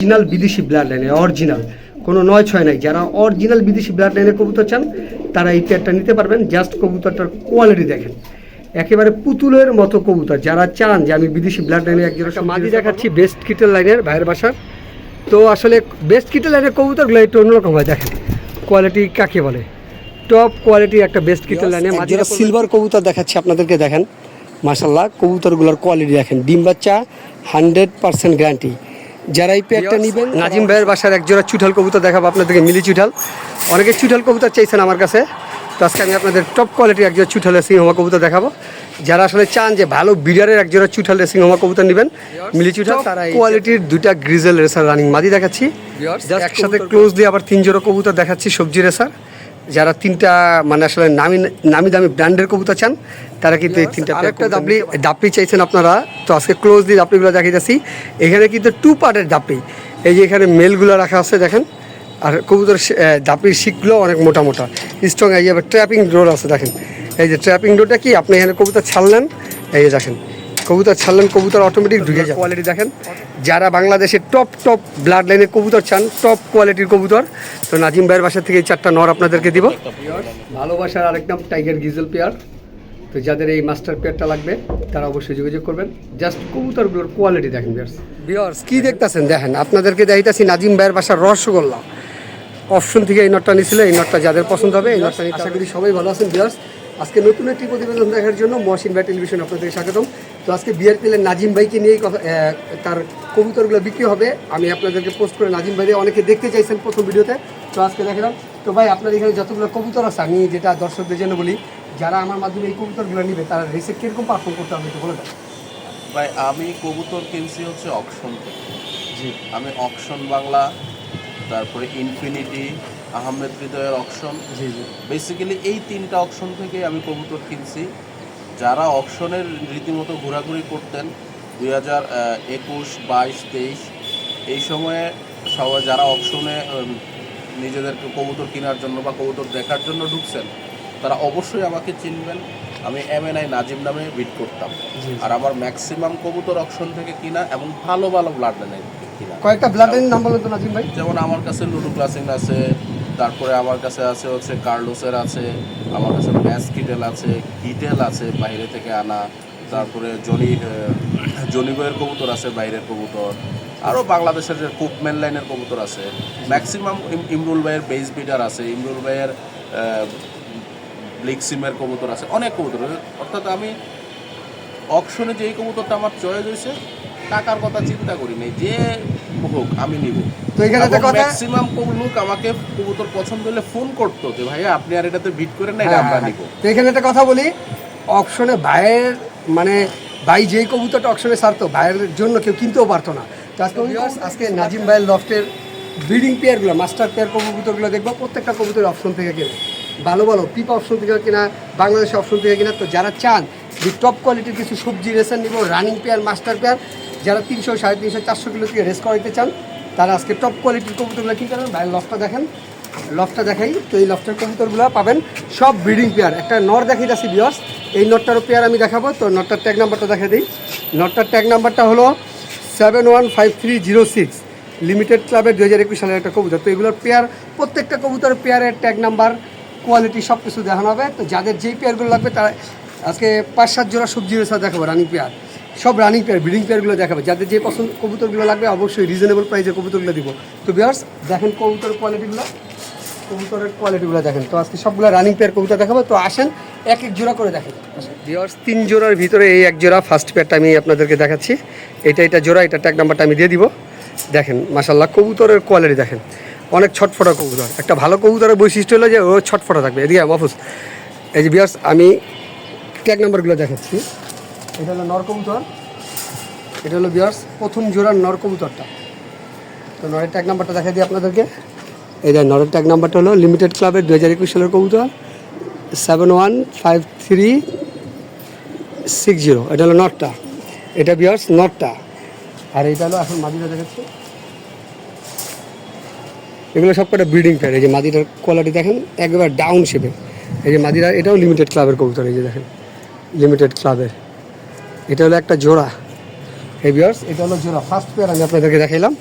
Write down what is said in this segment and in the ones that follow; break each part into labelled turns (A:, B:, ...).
A: Original বিদেশি blood লাইনে original. কোনো নয় ছয় নাই। যারা অরিজিনাল বিদেশি ব্লাড লাইনের কবুতর চান তারা এই পেয়ারটা নিতে পারবেন। জাস্ট কবুতরটার কোয়ালিটি দেখেন। একেবারে পুতুলের মতো কবুতর। যারা চান যে আমি বিদেশি ব্লাড লাইনে একজন মাদি দেখাচ্ছি বেস্ট কিটেল লাইনের ভাইয়ের বাসার। তো আসলে বেস্ট কিটেল লাইনের কবুতরগুলো একটু অন্যরকম হয় দেখেন। কোয়ালিটি কাকে বলে? টপ কোয়ালিটি একটা বেস্ট কিটেল লাইনে মাদিরা সিলভার কবুতর দেখাচ্ছি আপনাদেরকে দেখেন। মাশাল্লাহ কবুতরগুলোর কোয়ালিটি দেখেন। ডিম বাচ্চা হান্ড্রেড পার্সেন্ট গ্যারান্টি যারা এই পেয়ারটা নেবেন নাজিম ভাইয়ের বাসার এক জোড়া চুঠাল কবুতর দেখাবো আপনাদেরকে মিলি চুঠাল। অনেকে চুঠাল কবুতর চাইছেন আমার কাছে। তো আজকে আমি আপনাদের টপ কোয়ালিটির এক জোড়া চুঠালের সিংহমা কবুতর দেখাবো। যারা আসলে চান যে ভালো বিডারের এক জোড়া চুঠালের সিংহমা কবুতর নেবেন মিলি চুঠাল তারা কোয়ালিটির দুইটা গ্রিজেল রেসার রানিং মাদি দেখাচ্ছি। একসাথে ক্লোজলি আবার তিন জোড়া কবুতর দেখাচ্ছি সবজি রেসার যারা তিনটা মানে আসলে নামি নামি দামি ব্র্যান্ডের কবুতর চান তারা কিন্তু এই তিনটা আরেকটা দাপড়ি দাপড়ি চাইছেন আপনারা তো আজকে ক্লোজলি দাপড়িগুলো দেখিয়ে যাচ্ছি এখানে কিন্তু টু পার্টের দাপড়ি। এই যে এখানে মেলগুলো রাখা আছে দেখেন। আর কবুতর দাপড়ির শিকগুলো অনেক মোটা মোটা। স্ট্রং এই যে ট্র্যাপিং ডোর আছে দেখেন। এই যে ট্র্যাপিং ডোরটা কি? আপনি এখানে কবুতর ছাড়লেন এই যে দেখেন। কবুতর ছাড়লেন কবুতর অটোমেটিক ঢুকে যায় কোয়ালিটি দেখেন। যারা বাংলাদেশের টপ টপ ব্লাড লাইনের কবুতর চান টপ কোয়ালিটির কবুতর তো নাজিম ভাইয়ের বাসা থেকে এই চারটা নর আপনাদেরকে দিব। ভালোবাসার আরেকদম টাইগার গিজেল পেয়ার তো যাদের এই মাস্টার পেয়ারটা লাগবে তারা অবশ্যই যোগাযোগ করবেন। জাস্ট কবুতরগুলোর কোয়ালিটি দেখেন বিয়ার্স বিয়ার্স কি দেখতাছেন? দেখেন আপনাদেরকে দেখাইতেছি নাজিম ভাইয়ের বাসার রসগোল্লা। অপশন থেকে এই নটটা নিয়েছিল এই নটটা যাদের পছন্দ হবে এই নটটা আশা করি সবাই ভালো আছেন বিয়ার্স আজকে নতুন একটি প্রতিবেদন দেখার জন্য মহসিন ভাই টেলিভিশন আপনাদের স্বাগতম। তো আজকে বিয়ার পেলেন নাজিম ভাইকে নিয়েই কথা তার কবুতরগুলো বিক্রি হবে। আমি আপনাদেরকে পোস্ট করে নাজিম ভাইরে অনেকে দেখতে চাইছেন প্রথম ভিডিওতে। তো আজকে দেখালাম। তো ভাই আপনার এখানে যতগুলো কবুতর আছে আমি যেটা দর্শকদের জন্য বলি যারা আমার মাধ্যমে এই কবুতরগুলো নিবে তারা রেসে কীরকম পারফর্ম করতে হবে একটু বলে দেন।
B: ভাই আমি কবুতর কিনছি হচ্ছে অপশন
A: জি।
B: আমি অপশন বাংলা তারপরে ইনফিনিটি আহমেদ হৃদয়ের অপশন
A: জি জি।
B: বেসিক্যালি এই তিনটা অপশন থেকে আমি কবুতর কিনছি। যারা অকশনের রীতিমতো ঘোরাঘুরি করতেন দুই হাজার একুশ বাইশ তেইশ এই সময়ে সবাই যারা অকশনে উম, নিজেদেরকে কবুতর কেনার জন্য বা কবুতর দেখার জন্য ঢুকছেন তারা অবশ্যই আমাকে চিনবেন। আমি এম এন আই নাজিম নামে বিট করতাম। আর আমার ম্যাক্সিমাম কবুতর অকশন থেকে কিনা এবং ভালো ভালো ব্লাড লাইনের কিনা।
A: কয়েকটা ব্লাড লাইন নাম বলেন তো নাজিম ভাই।
B: যেমন আমার কাছে লুডু ক্লাসিং আছে তারপরে আমার কাছে আছে হচ্ছে কার্লোসের আছে আমার কাছে ম্যাস কিটেল আছে কিটেল আছে বাইরে থেকে আনা তারপরে জনি আহ, জনি কবুতর আছে বাইরের কবুতর আরও বাংলাদেশের যে কুকম্যান লাইনের কবুতর আছে। ম্যাক্সিমাম ইমরুল ভাইয়ের বেস বিডার আছে ইমরুল ভাইয়ের ব্লিক সিমের কবুতর আছে অনেক কবুতর অর্থাৎ আমি অকশনে যে এই কবুতরটা আমার চয়েস হয়েছে টাকার কথা চিন্তা করি নাই। যে হোক আমি নিব।
A: তো এখানে একটা কথা
B: ম্যাক্সিমাম লোক আমাকে কবুতর পছন্দ হলে ফোন করতো যে ভাইয়া আপনি আর এটাতে বিট করেন না এটা
A: হ্যাঁ,
B: আমরা
A: হ্যাঁ,
B: নিব।
A: তো এখানে একটা কথা বলি অকশনে ভাইয়ের মানে ভাই যেই কবুতরটা অকশনে ছাড়তো ভাইয়ের জন্য কেউ কিনতেও পারতো না। তো আজকে আজকে নাজিম ভাইয়ের লফটের ব্রিডিং পেয়ারগুলো মাস্টার পেয়ার কবুতরগুলো দেখব প্রত্যেকটা কবুতর অপশন থেকে কেনে। ভালো ভালো পিপা অপশন থেকে কিনা বাংলাদেশ অপশন থেকে কিনা। তো যারা চান যে টপ কোয়ালিটির কিছু সবজি রেশন নিব রানিং পেয়ার মাস্টার পেয়ার যারা তিনশো, সাড়ে তিনশো, চারশো কিলো থেকে রেস করাইতে চান, তারা আজকে টপ কোয়ালিটির কবুতরগুলো কিনতে পারেন ভাইয়ের লফটা দেখেন লফটা দেখাই তো এই লফটার কবুতরগুলো পাবেন সব ব্রিডিং পেয়ার একটা নর দেখাই যাচ্ছি বিয়স এই নটটারও পেয়ার আমি দেখাবো, তো নটটার ট্যাগ নাম্বারটা দেখা দিই। নটটার ট্যাগ নাম্বারটা হলো seven one five three zero six limited ক্লাবের দু হাজার একুশ সালের একটা কবুতর। তো এগুলোর পেয়ার প্রত্যেকটা কবুতর পেয়ারের ট্যাগ নাম্বার কোয়ালিটি সব কিছু দেখানো হবে। তো যাদের যেই পেয়ারগুলো লাগবে, তারা আজকে পাঁচ, সাত জোড়া সবজি রেসা দেখাবো রানিং পেয়ার সব রানিং পেয়ার ব্রিডিং পেয়ারগুলো দেখাবে। যাদের যে পছন্দ কবুতরগুলো লাগবে, অবশ্যই রিজনেবল প্রাইসে কবুতরগুলো দিব। তো বিয়ার্স দেখেন কবুতর কোয়ালিটিগুলো কবুতরের কোয়ালিটিগুলো দেখেন। তো আজকে সবগুলো রানিং পেয়ার কবুতর দেখাবো। তো আসেন, এক এক জোড়া করে দেখেন ভিওর্স তিন জোড়ার ভিতরে এই এক জোড়া ফার্স্ট পেয়ারটা আমি আপনাদেরকে দেখাচ্ছি। এটা এটা জোড়া, এটা ট্যাগ নাম্বারটা আমি দিয়ে দিব। দেখেন মাসাল্লাহ কবুতরের কোয়ালিটি দেখেন। অনেক ছটফটা কবুতর। একটা ভালো কবুতরের বৈশিষ্ট্য হলো যে ও ছটফটা থাকবে। এদিকে মাহফুজ এই যে বিয়ার্স আমি ট্যাগ নাম্বারগুলো দেখাচ্ছি। এটা হলো নর কবুতর এটা হলো বিয়ার্স প্রথম জোড়ার নর কবুতরটা তো নরের ট্যাগ নাম্বারটা দেখা দিই আপনাদেরকে। এই যে নরের ট্যাগ নাম্বারটা হলো লিমিটেড ক্লাবের দু হাজার একুশ সালের কবুতর seven one five three six zero এটা হলো নটটা। এটা বিয়ার্স নটটা। আর এটা হলো এখন মাদিটা দেখাচ্ছি। এগুলো সব কটা ব্রিডিং পেয়ার এই যে মাদিটার কোয়ালিটি দেখেন, একবার ডাউন শেপে এই যে মাদিরা, এটাও লিমিটেড ক্লাবের কবুতর, এই যে দেখেন। লিমিটেড ক্লাবের এটা হলো একটা জোড়া। এই বিয়ার্স এটা হলো জোড়া। ফার্স্ট পেয়ার আমি আপনাদেরকে দেখাইলাম।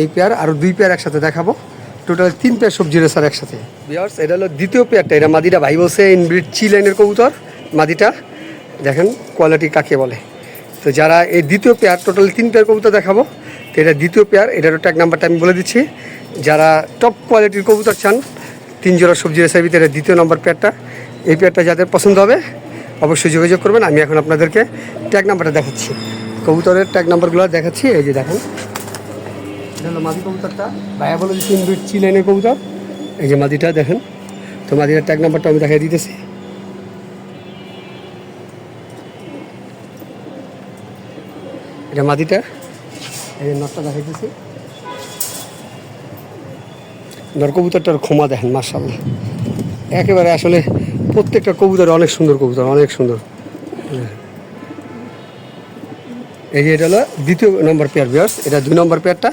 A: এই পেয়ার আর দুই পেয়ার একসাথে দেখাবো। টোটাল তিন পেয়ার সবজি রেসার একসাথে। বিয়ার্স এটা হলো দ্বিতীয় পেয়ারটা এটা মাদিটা ভাই বলছে ইনব্রিড চি লাইনের কবুতর, মাদিটা। দেখেন কোয়ালিটি কাকে বলে। তো যারা এই দ্বিতীয় পেয়ার টোটাল তিন পেয়ার কবুতর দেখাবো, তো এটা দ্বিতীয় পেয়ার এটারও ট্যাগ নাম্বারটা আমি বলে দিচ্ছি। যারা টপ কোয়ালিটির কবুতর চান, তিন জোড়া সবজি রেসার ভিতরে দ্বিতীয় নম্বর পেয়ারটা এই পেয়ারটা যাদের পছন্দ হবে অবশ্যই যোগাযোগ করবেন। আমি এখন আপনাদেরকে ট্যাগ নাম্বারটা দেখাচ্ছি। কবুতরের ট্যাগ নাম্বারগুলো দেখাচ্ছি। এই যে দেখেন। মাদি কবুতরটা। ভাইয়া বলে তিন চি লাইনের কবুতর। এই যে মাদিটা দেখেন। তো মাদিটার ট্যাগ নাম্বারটা আমি দেখাই দিতেছি। এটা মাদিটা। এই নটটা দেখাইতেছি নর কবুতরটার ক্ষমা দেখেন মার্শাল্লাহ একেবারে আসলে প্রত্যেকটা কবুতর অনেক সুন্দর কবুতর, অনেক সুন্দর। এই যে এটা হলো দ্বিতীয় নম্বর পেয়ার বিয়ার্স এটা দুই নম্বর পেয়ারটা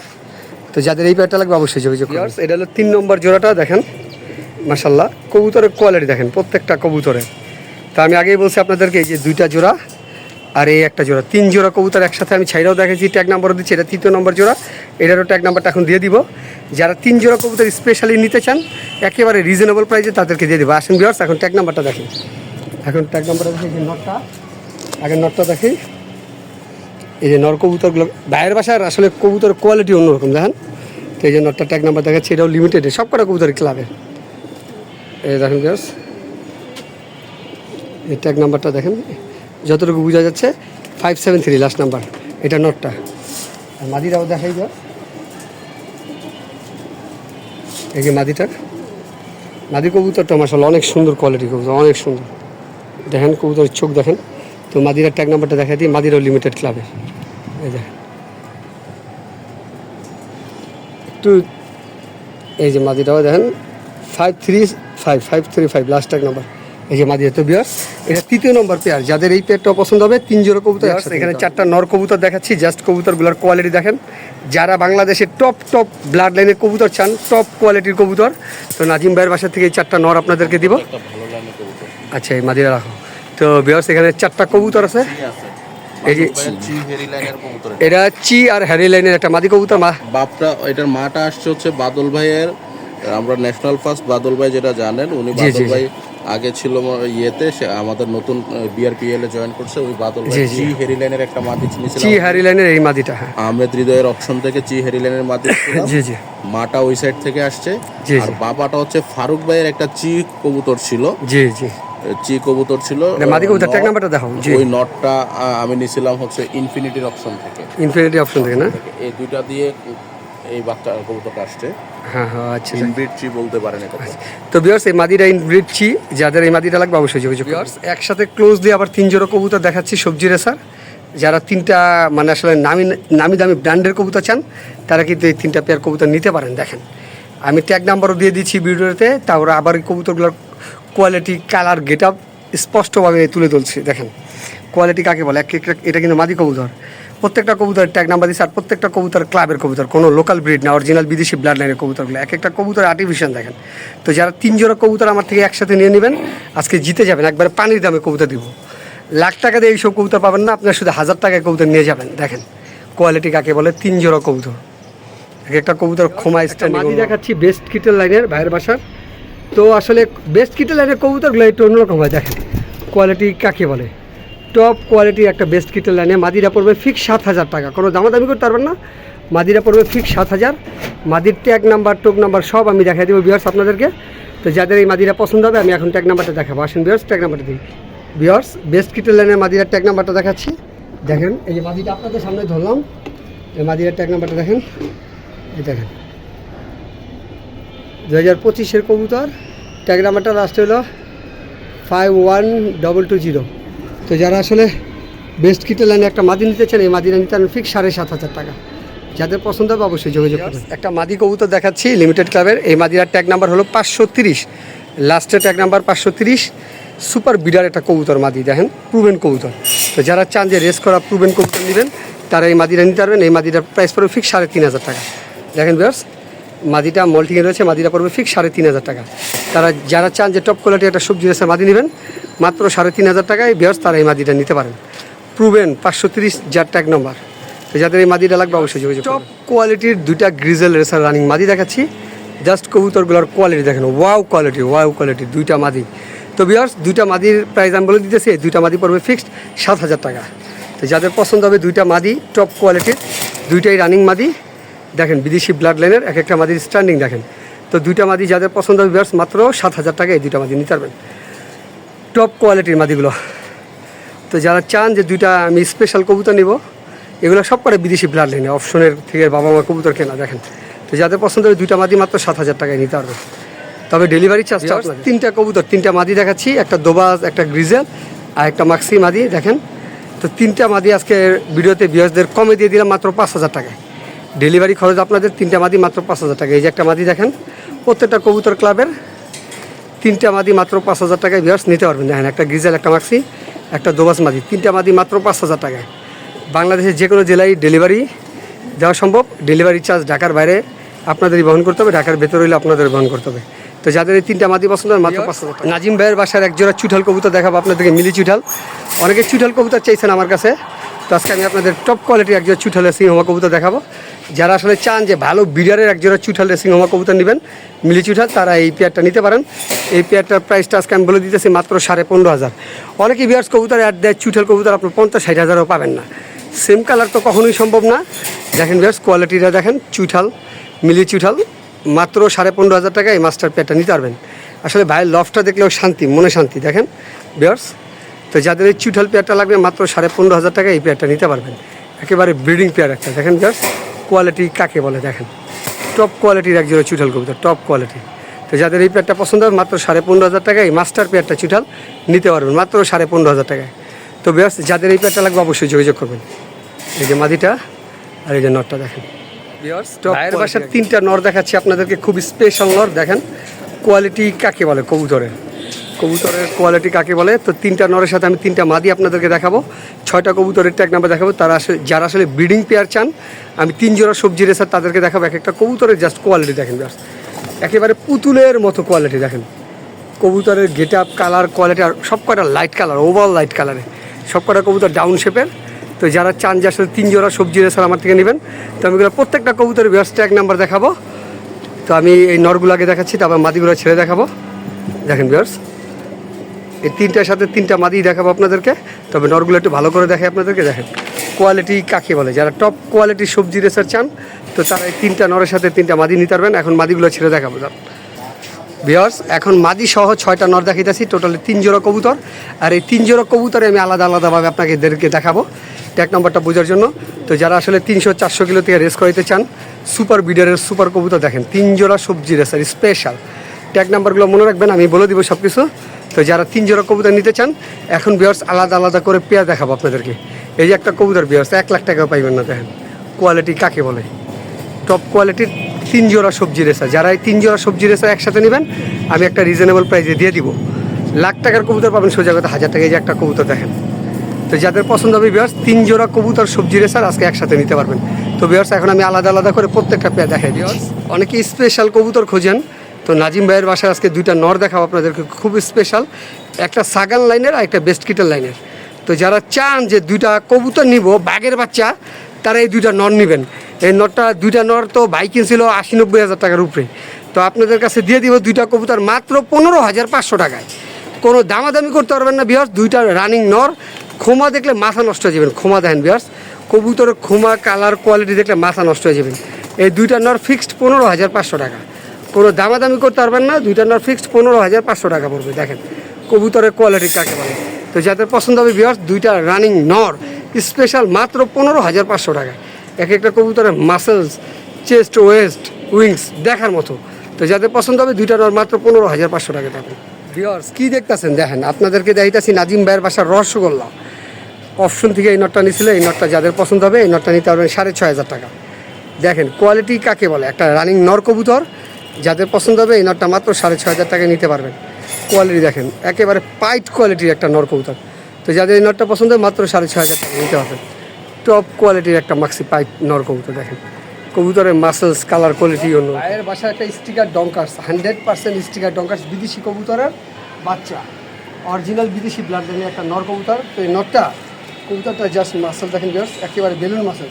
A: তো যাদের এই পেয়ারটা লাগবে অবশ্যই যোগাযোগ বিয়ার্স এটা হলো তিন নম্বর জোড়াটা, দেখেন। মাসাল্লাহ কবুতরের কোয়ালিটি দেখেন, প্রত্যেকটা কবুতরের তা আমি আগেই বলছি আপনাদেরকে, এই যে দুইটা জোড়া আর এই একটা জোড়া, তিন জোড়া কবুতর একসাথে আমি ছাইরাও দেখেছি ট্যাগ নাম্বারও দিচ্ছি, এটা তৃতীয় নম্বর জোড়া, এটারও ট্যাগ নাম্বারটা এখন দিয়ে দিব। যারা তিন জোড়া কবুতর স্পেশালি নিতে চান, একেবারে রিজনেবল প্রাইসে তাদেরকে দিয়ে দিব। আসেন বিয়ার্স এখন ট্যাগ নাম্বারটা দেখেন। এখন ট্যাগ নাম্বারটা দেখি নটটা আগে নটটা দেখি এই যে নর কবুতরগুলো, বাইরের বাসার আসলে কবুতর কোয়ালিটি অন্যরকম, দেখেন। তো এই যে নটটা ট্যাগ নাম্বার দেখাচ্ছি, এটাও লিমিটেড সব কটা কবুতরের ক্লাবের এই দেখেন বেশ এই ট্যাগ নাম্বারটা দেখেন। যতটুকু বোঝা যাচ্ছে five seven three last number এটা নটটা আর মাদিরাও দেখাই যাও এই যে মাদিটা মাদি কবুতরটা মাসাল অনেক সুন্দর কোয়ালিটি কবুতর, অনেক সুন্দর। দেখেন কবুতরের চোখ দেখেন। তো মাদিরার ট্যাগ নাম্বারটা দেখা দিই, মাদিরাও লিমিটেড ক্লাবে এই দেখেন একটু, এই যে মাদিরাও দেখেন five three five five three five last tag number এই যে মাদিরা তো বিয়ার এটা তৃতীয় নম্বর পেয়ার যাদের এই পেয়ারটা পছন্দ হবে তিন জোড়া কবুতর এখানে চারটা নর কবুতর দেখাচ্ছি জাস্ট কবুতরগুলোর কোয়ালিটি দেখেন। যারা বাংলাদেশের টপ টপ ব্লাড লাইনের কবুতর চান টপ কোয়ালিটির কবুতর তো নাজিম ভাইয়ের বাসা থেকে এই চারটা নর আপনাদেরকে দিব। আচ্ছা এই মাদিরা রাখো। তো বিয়ার্স এখানে চারটা কবুতর আছে। এই যে
B: এটা।
A: চি আর হ্যারি লাইনের একটা মাদি কবুতর মা।
B: বাপটা এটার মাটা আসছে হচ্ছে বাদল ভাইয়ের আমরা ন্যাশনাল ফার্স্ট বাদল ভাই যেটা জানেন উনি বাদল ভাই আগে ছিল ইয়েতে সে আমাদের নতুন বিআরপিএল এ জয়েন করছে ওই বাদল
A: জি, জি।
B: হেরি লাইনের একটা মাটি
A: চি
B: চিনেছিলাম
A: হ্যারি লাইনের এই মাদিটা হ্যাঁ।
B: আহমেদ হৃদয়ের অপশন থেকে চি হেরি লাইনের মাটি
A: জি জি।
B: মাটা ওই সাইড থেকে আসছে। আর বাবাটা হচ্ছে ফারুক ভাইয়ের একটা চি কবুতর ছিল।
A: জি জি।
B: চি কবুতর ছিল।
A: এটা মাদি কবুতর ট্যাগ নাম্বারটা দেখাও। জি
B: ওই নটটা আমি নিছিলাম হচ্ছে ইনফিনিটির অপশন থেকে।
A: ইনফিনিটি অপশন থেকে না?
B: এই দুইটা দিয়ে এই বাচ্চা কবুতরটা আসছে।
A: হ্যাঁ হ্যাঁ আচ্ছা আচ্ছা।
B: চি বলতে পারেন এটা
A: তো বিয়ার্স এই মাদিটা ইনব্রিড চি যাদের এই মাদিটা লাগবে অবশ্যই যোগাযোগ বিয়ার্স একসাথে ক্লোজ দিয়ে আবার তিন জোড়া কবুতর দেখাচ্ছি সবজি রেসার। যারা তিনটা মানে আসলে নামি নামি দামি ব্র্যান্ডের কবুতর চান তারা কিন্তু এই তিনটা পেয়ার কবুতর নিতে পারেন দেখেন। আমি ট্যাগ নাম্বারও দিয়ে দিচ্ছি ভিডিওতে তারপরে আবার এই কবুতরগুলোর কোয়ালিটি কালার গেট আপ স্পষ্টভাবে তুলে তুলছি দেখেন। কোয়ালিটি কাকে বলে? এক এক- এটা কিন্তু মাদি কবুতর। প্রত্যেকটা কবুতর ট্যাগ নাম্বার দিচ্ছে আর প্রত্যেকটা কবুতর ক্লাবের কবুতর কোনো লোকাল ব্রিড না অরিজিনাল বিদেশি ব্লাড লাইনের কবুতরগুলো। এক একটা কবুতর আর্টিফিশিয়াল দেখেন। তো যারা তিন জোড়া কবুতর আমার থেকে একসাথে নিয়ে নেবেন আজকে জিতে যাবেন একবারে পানির দামে কবুতর দিব। লাখ টাকা দিয়ে এইসব কবুতর পাবেন না আপনার শুধু হাজার টাকায় কবুতর নিয়ে যাবেন দেখেন। কোয়ালিটি কাকে বলে? তিন জোড়া কবুতর। এক একটা কবুতর ক্ষমা স্ট্যান্ডিং দেখাচ্ছি বেস্ট কিটের লাইনের বাইরের বাসার। তো আসলে বেস্ট কিটের লাইনের কবুতরগুলো একটু অন্যরকম হয় দেখেন। কোয়ালিটি কাকে বলে? টপ কোয়ালিটির একটা বেস্ট কিটের লাইনে মাদিরা পড়বে ফিক্স সাত হাজার টাকা। কোনো দামাদামি করতে পারবেন না। মাদিরা পড়বে ফিক্স সাত হাজার। মাদির ট্যাগ নাম্বার টোক নাম্বার সব আমি দেখাই দেবো বিয়ার্স আপনাদেরকে। তো যাদের এই মাদিরা পছন্দ হবে, আমি এখন ট্যাগ নাম্বারটা দেখাবো। আসেন বিয়ার্স ট্যাগ নাম্বারটা দিই বিয়ার্স বেস্ট কিটের লাইনের মাদিরার ট্যাগ নাম্বারটা দেখাচ্ছি। দেখেন, এই যে মাদিটা আপনাদের সামনে ধরলাম। এই মাদিরার ট্যাগ নাম্বারটা দেখেন। এই দেখেন। দু হাজার পঁচিশের কবুতর। ট্যাগ নাম্বারটা লাস্ট হলো five one double two zero তো যারা আসলে বেস্ট কিটের লাইনে একটা মাদি নিতে চান এই মাদিটা নিতে পারেন ফিক্স সাড়ে সাত হাজার টাকা। যাদের পছন্দ হবে অবশ্যই যোগাযোগ করবেন। একটা মাদি কবুতর দেখাচ্ছি লিমিটেড ক্লাবের এই মাদিরার ট্যাগ নাম্বার হলো পাঁচশো তিরিশ। লাস্টের ট্যাগ নাম্বার পাঁচশো তিরিশ। সুপার বিডার একটা কবুতর মাদি দেখেন প্রুভেন কবুতর। তো যারা চান যে রেস করা প্রুভেন কবুতর নেবেন তারা এই মাদিটা নিতে পারবেন। এই মাদিটার প্রাইস পড়বে ফিক্স সাড়ে তিন হাজার টাকা। দেখেন বিয়ার্স মাদিটা মল্টিংয়ে রয়েছে মাদিটা পড়বে ফিক্স সাড়ে তিন হাজার টাকা। তারা যারা চান যে টপ কোয়ালিটি একটা সবজি রেসে মাদি নেবেন মাত্র সাড়ে তিন হাজার টাকায় বিয়ার্স তারা এই মাদিটা নিতে পারেন। প্রুভেন পাঁচশো তিরিশ যার ট্যাগ নম্বর তো যাদের এই মাদিটা লাগবে অবশ্যই যোগাযোগ টপ কোয়ালিটির দুইটা গ্রিজেল রেসার রানিং মাদি দেখাচ্ছি। জাস্ট কবুতরগুলোর কোয়ালিটি দেখেন ওয়াও কোয়ালিটি ওয়াও কোয়ালিটি দুইটা মাদি। তো বিয়ার্স দুইটা মাদির প্রাইস আমি বলে দিতেছি দুইটা মাদি পড়বে ফিক্সড সাত হাজার টাকা। তো যাদের পছন্দ হবে দুইটা মাদি টপ কোয়ালিটির দুইটাই রানিং মাদি। দেখেন বিদেশি ব্লাড লাইনের এক একটা মাদির স্ট্যান্ডিং দেখেন। তো দুইটা মাদি যাদের পছন্দ হবে মাত্র সাত হাজার টাকা এই দুইটা মাদি নিতে পারবেন। টপ কোয়ালিটির মাদিগুলো। তো যারা চান যে দুইটা আমি স্পেশাল কবুতর নিব এগুলো সব করে বিদেশি ব্লাড লাইনে অপশনের থেকে বাবা মা কবুতর কেনা দেখেন। তো যাদের পছন্দ হবে দুইটা মাদি মাত্র সাত হাজার টাকায় নিতে পারবে তবে ডেলিভারি চার্জ তিনটা কবুতর তিনটা মাদি দেখাচ্ছি একটা দোবাজ একটা গ্রিজেল আর একটা মাক্সি মাদি দেখেন। তো তিনটা মাদি আজকে ভিডিওতে বিয়াসদের কমে দিয়ে দিলাম মাত্র পাঁচ হাজার টাকায়। ডেলিভারি খরচ আপনাদের তিনটা মাদি মাত্র পাঁচ হাজার টাকা। এই যে একটা মাদি দেখেন, প্রত্যেকটা কবুতর ক্লাবের তিনটা মাদি মাত্র পাঁচ হাজার টাকায় ভিউয়ার্স নিতে পারবেন। দেখেন, একটা গ্রিজেল একটা মাক্সি, একটা দোবাস মাদি, তিনটা মাদি মাত্র পাঁচ হাজার টাকায়। বাংলাদেশের যে কোনো জেলায় ডেলিভারি দেওয়া সম্ভব। ডেলিভারি চার্জ ঢাকার বাইরে আপনাদেরই বহন করতে হবে। ঢাকার ভেতর হইলে আপনাদের বহন করতে হবে। তো যাদের এই তিনটা মাদি পছন্দ মাত্র পাঁচ হাজার টাকা। নাজিম ভাইয়ের বাসার একজোড়া চুঠাল কবুতর দেখাবো আপনাদেরকে, মিলি চুঠাল। অনেকে চুঠাল কবুতর চাইছেন আমার কাছে। তো আজকে আমি আপনাদের টপ কোয়ালিটির একজোড়া চুঠাল রেসিং হোমা কবুতর দেখাবো। যারা আসলে চান যে ভালো বিডারের একজোড়া চুঠাল রেসিং হোমা কবুতর নেবেন, মিলি চুঠাল, তারা এই পেয়ারটা নিতে পারেন। এই পেয়ারটার প্রাইসটা আজকে আমি বলে দিতেছি মাত্র সাড়ে পনেরো হাজার। অনেকে বিয়ার্স কবুতর অ্যাড দেয়, চুঠাল কবুতর আপনার পঞ্চাশ ষাট হাজারও পাবেন না। সেম কালার তো কখনোই সম্ভব না। দেখেন বিয়ার্স কোয়ালিটিটা দেখেন, চুঠাল, মিলি চুঠাল, মাত্র সাড়ে পনেরো হাজার টাকা এই মাস্টার পেয়ারটা নিতে পারবেন। আসলে ভাইয়ের লফটা দেখলেও শান্তি, মনে শান্তি। দেখেন বিয়ার্স তো যাদের এই চুঠাল পেয়ারটা লাগবে মাত্র সাড়ে পনেরো হাজার টাকা এই পেয়ারটা নিতে পারবেন। একেবারে ব্রিডিং পেয়ার একটা। দেখেন বিয়ার্স কোয়ালিটি কাকে বলে দেখেন। টপ কোয়ালিটির এক জোড়া চুঠাল কবুতর টপ কোয়ালিটি তো যাদের এই পেয়ারটা পছন্দ হবে মাত্র সাড়ে পনেরো হাজার টাকা এই মাস্টার পেয়ারটা চুঠাল নিতে পারবেন মাত্র সাড়ে পনেরো হাজার টাকায়। তো বিয়ার্স যাদের এই পেয়ারটা লাগবে অবশ্যই যোগাযোগ করবেন। এই যে মাদিটা আর এই যে নটটা দেখেন। ভাইয়ের বাসার তিনটা নর দেখাচ্ছি আপনাদেরকে খুব স্পেশাল নর দেখেন। কোয়ালিটি কাকে বলে কবুতরের? কবুতরের কোয়ালিটি কাকে বলে? তো তিনটা নরের সাথে আমি তিনটা মাদি আপনাদেরকে দেখাবো। ছয়টা কবুতরের ট্যাগ নাম্বার দেখাবো। তারা আসলে যারা আসলে ব্রিডিং পেয়ার চান, আমি তিন জোড়া সবজি রেসার তাদেরকে দেখাবো। এক একটা কবুতরের জাস্ট কোয়ালিটি দেখেন জাস্ট একেবারে পুতুলের মতো কোয়ালিটি দেখেন। কবুতরের গেট আপ কালার কোয়ালিটি আর সব কটা লাইট কালার ওভার লাইট কালারে সব কটা কবুতর ডাউন শেপের তো যারা চান যে আসলে তিন জোড়া সবজি রেসার আমার থেকে নেবেন, তো আমি প্রত্যেকটা কবুতরের বিয়ার্স ট্যাগ নাম্বার দেখাবো। তো আমি এই নরগুলাকে দেখাচ্ছি, তারপর মাদিগুলো ছেড়ে দেখাবো। দেখেন বিয়ার্স এই তিনটার সাথে তিনটা মাদি দেখাবো আপনাদেরকে। তবে নরগুলো একটু ভালো করে দেখে আপনাদেরকে। দেখেন কোয়ালিটি কাকে বলে? যারা টপ কোয়ালিটির সবজি রেসার চান, তো তারা এই তিনটা নরের সাথে তিনটা মাদি নিতে পারবেন। এখন মাদিগুলো ছেড়ে দেখাবো। যান। বিয়ার্স এখন মাদি সহ ছয়টা নর দেখাইতেছি টোটালি তিন জোড়া কবুতর। আর এই তিন জোড়া কবুতরে আমি আলাদা আলাদাভাবে আপনাকে এদেরকে দেখাবো। ট্যাগ নম্বরটা বোঝার জন্য। তো যারা আসলে তিনশো, চারশো কিলো থেকে রেস করাইতে চান সুপার বিডারের সুপার কবুতর দেখেন, তিন জোড়া সবজি রেসার স্পেশাল ট্যাগ নাম্বারগুলো মনে রাখবেন, আমি বলে দিব সব কিছু তো যারা তিন জোড়া কবুতর নিতে চান, এখন বিয়ার্স আলাদা আলাদা করে পেয়ার দেখাবো আপনাদেরকে। এই যে একটা কবুতর বিয়ার্স এক লাখ টাকা পাইবেন না, দেখেন। কোয়ালিটি কাকে বলে? টপ কোয়ালিটির তিন জোড়া সবজি রেসা। যারা এই তিন জোড়া সবজি রেসা একসাথে নেবেন, আমি একটা রিজনেবল প্রাইসে দিয়ে দিব। লাখ টাকার কবুতর পাবেন সোজা কথা, হাজার টাকা যে একটা কবুতর, দেখেন। তো যাদের পছন্দ হবে বিয়ার্স তিন জোড়া কবুতর সবজি রেসার আজকে একসাথে নিতে পারবেন। তো বিয়ার্স এখন আমি আলাদা আলাদা করে প্রত্যেকটা পেয়ার দেখাই বিয়ার্স অনেকে স্পেশাল কবুতর খোঁজেন তো নাজিম ভাইয়ের বাসায় আজকে দুইটা নর দেখাবো আপনাদেরকে খুব স্পেশাল একটা সাগান লাইনের আর একটা বেস্ট কিটার লাইনের। তো যারা চান যে দুইটা কবুতর নিব, বাঘের বাচ্চা, তারা এই দুইটা নর নেবেন। এই নরটা, দুইটা নর তো ভাই কিনছিল আশি নব্বই হাজার টাকার উপরে। তো আপনাদের কাছে দিয়ে দিব দুইটা কবুতর মাত্র পনেরো হাজার পাঁচশো টাকায়। কোনো দামাদামি করতে পারবেন না বিহার্স দুইটা রানিং নর। খোমা দেখলে মাথা নষ্ট হয়ে যাবেন খোমা দেখেন বিহার্স কবুতরের খোমা কালার কোয়ালিটি দেখলে মাথা নষ্ট হয়ে যাবেন। এই দুইটা নর ফিক্সড পনেরো হাজার পাঁচশো টাকা। কোনো দামাদামি করতে পারবেন না, দুইটা নর ফিক্সড পনেরো হাজার পাঁচশো টাকা পড়বে, দেখেন। কবুতরের কোয়ালিটি কাকে বলে। তো যাদের পছন্দ হবে বিহার্স দুইটা রানিং নর স্পেশাল মাত্র পনেরো হাজার পাঁচশো টাকা। এক একটা কবুতরের মাসেলস চেস্ট ওয়েস্ট উইংস দেখার মতো। তো যাদের পছন্দ হবে, দুইটা নর মাত্র পনেরো হাজার পাঁচশো টাকা পাবেন। ভিওর্স কী দেখতেছেন? দেখেন, আপনাদেরকে দেখাইতেছি নাজিম ভাইয়ের বাসার রসগোল্লা। অপশন থেকে এই নটটা নিছিল, এই নটটা যাদের পছন্দ হবে, এই নটটা নিতে পারবেন সাড়ে ছয় হাজার টাকা। দেখেন কোয়ালিটি কাকে বলে? একটা রানিং নর কবুতর যাদের পছন্দ হবে এই নটটা মাত্র সাড়ে ছ হাজার টাকায় নিতে পারবেন। কোয়ালিটি দেখেন, একেবারে পাইট কোয়ালিটির একটা নর কবুতর। তো যাদের এই নটটা পছন্দ মাত্র সাড়ে ছ হাজার টাকা নিতে পারবেন। টপ কোয়ালিটির একটা মাক্সি পাইট নর কবুতর দেখেন। কবুতরের মাসেলস কালার কোয়ালিটি অন্য। ভাইয়ের বাসায় একটা Sticker Donkers hundred percent Sticker Donkers বিদেশি কবুতরের বাচ্চা। অরিজিনাল বিদেশি ব্লাড লাইনের একটা নর কবুতর। তো এই নরটা কবুতরটা জাস্ট মাসেল দেখেন জাস্ট একেবারে বেলুন মাসেল